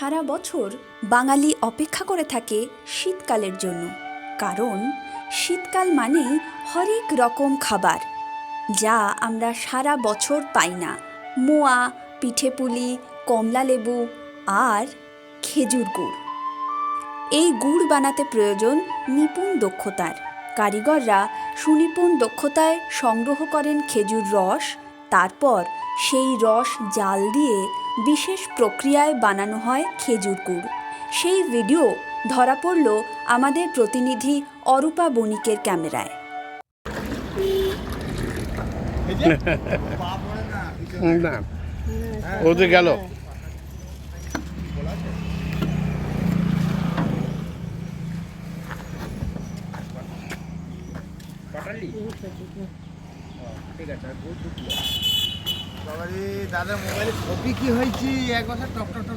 সারা বছর বাঙালি অপেক্ষা করে থাকে শীতকালের জন্য। কারণ শীতকাল মানেই হরেক রকম খাবার, যা আমরা সারা বছর পাই না। মোয়া, পিঠেপুলি কমলা লেবু আর খেজুর গুড়। এই গুড় বানাতে প্রয়োজন নিপুণ দক্ষতার। কারিগররা সুনিপুণ দক্ষতায় সংগ্রহ করেন খেজুর রস তারপর সেই রস জাল দিয়ে বিশেষ প্রক্রিয়ায় বানানো হয় খেজুর গুড়। সেই ভিডিও ধরা পড়ল আমাদের প্রতিনিধি অরূপা বণিকের ক্যামেরায়। না গেল। বাবারে দাদার মোবাইলে ছবি কি হয়েছে? এক কথা টপ টপ